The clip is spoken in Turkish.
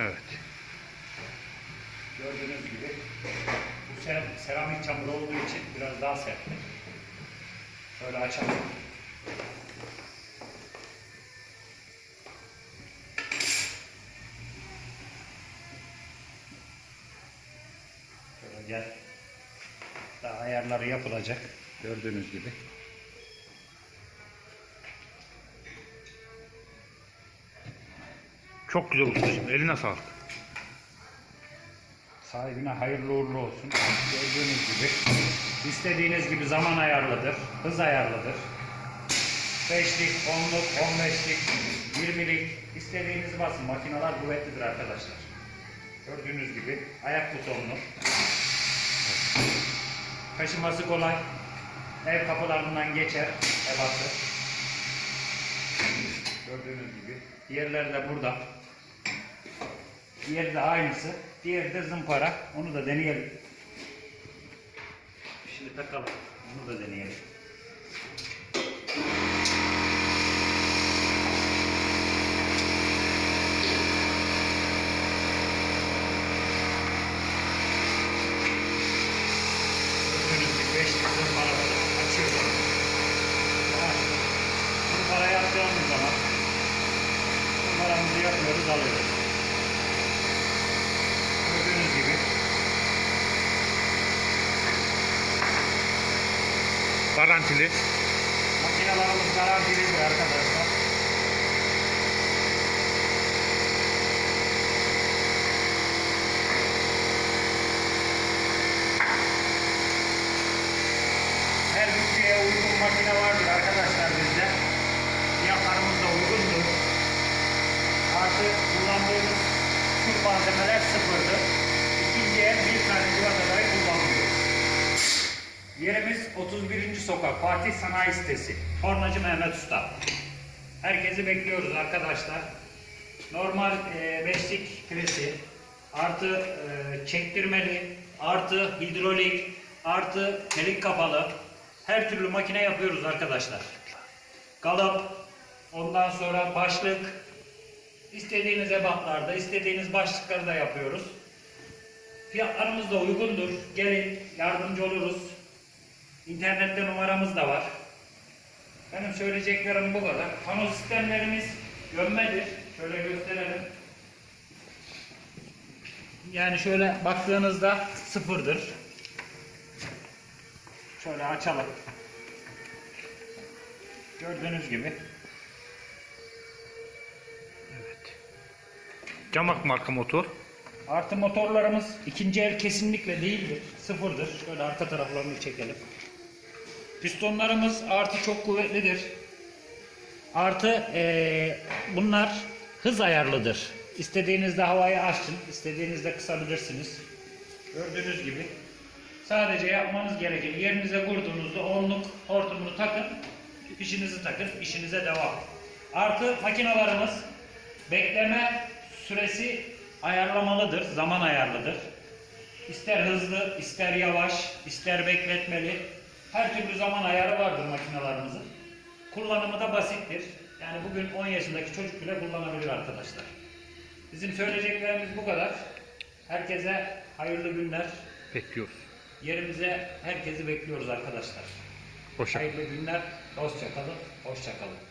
Evet. Gördüğünüz gibi bu seramik, seramik çamur olduğu için biraz daha serttir. Şöyle açalım. Şöyle gel. Daha ayarları yapılacak. Gördüğünüz gibi. Çok güzel ustacığım. Eline sağlık. Sahibine hayırlı uğurlu olsun. Gördüğünüz gibi istediğiniz gibi zaman ayarlıdır, hız ayarlıdır. 5'lik, 10'luk, 15'lik, 20'lik istediğiniz basın. Makineler kuvvetlidir arkadaşlar. Gördüğünüz gibi ayak butonlu. Taşıması kolay. Ev kapılarından geçer. Ebatı. Gördüğünüz gibi. Diğerleri de burada. Diğeri de aynısı. Diğeri de zımpara. Onu da deneyelim. Şimdi takalım. Onu da deneyelim. Gördüğünüz gibi 5 zımparaları açıyoruz. Yani Zımparayı yaptığımız zaman zımparamızı yapıyoruz, alıyoruz. Gördüğünüz gibi Garantili. Makinelerimiz garantilidir arkadaşlar. Her bütçeye uygun makine vardır arkadaşlar bizde. Fiyatlarımız da uygundur. Artı kullandığımız tüm malzemeler sıfırdır. İkinci el bir tane kullanmıyoruz. Yerimiz 31. sokak Fatih Sanayi Sitesi. Tornacı Mehmet Usta. Herkesi bekliyoruz arkadaşlar. Normal e, beşlik presi, artı e, çektirmeli, artı hidrolik, artı telik kapalı. Her türlü makine yapıyoruz arkadaşlar. Kalıp, ondan sonra başlık, istediğiniz ebatlarda, istediğiniz başlıkları da yapıyoruz. Fiyatlarımız da uygundur. Gelin yardımcı oluruz. İnternette numaramız da var. Benim söyleyeceklerim bu kadar. Pano sistemlerimiz gömmedir. Şöyle gösterelim. Yani şöyle baktığınızda sıfırdır. Şöyle açalım. Gördüğünüz gibi. Camak marka motor. Artı motorlarımız ikinci el kesinlikle değildir. Sıfırdır. Şöyle arka taraflarını çekelim. Pistonlarımız artı çok kuvvetlidir. Artı eee, bunlar hız ayarlıdır. İstediğinizde havayı açın, istediğinizde kısabilirsiniz. Gördüğünüz gibi. Sadece yapmanız gereken yerinize kurduğunuzda onluk hortumunu takın, fişinizi takın, işinize devam. Artı makinalarımız bekleme süresi ayarlamalıdır, zaman ayarlıdır. İster hızlı, ister yavaş, ister bekletmeli. Her türlü zaman ayarı vardır makinalarımızın. Kullanımı da basittir. Yani bugün 10 yaşındaki çocuk bile kullanabilir arkadaşlar. Bizim söyleyeceklerimiz bu kadar. Herkese hayırlı günler. Bekliyoruz. Yerimize herkesi bekliyoruz arkadaşlar. Hoşça Hayırlı günler. Hoşça kalın. Hoşça kalın.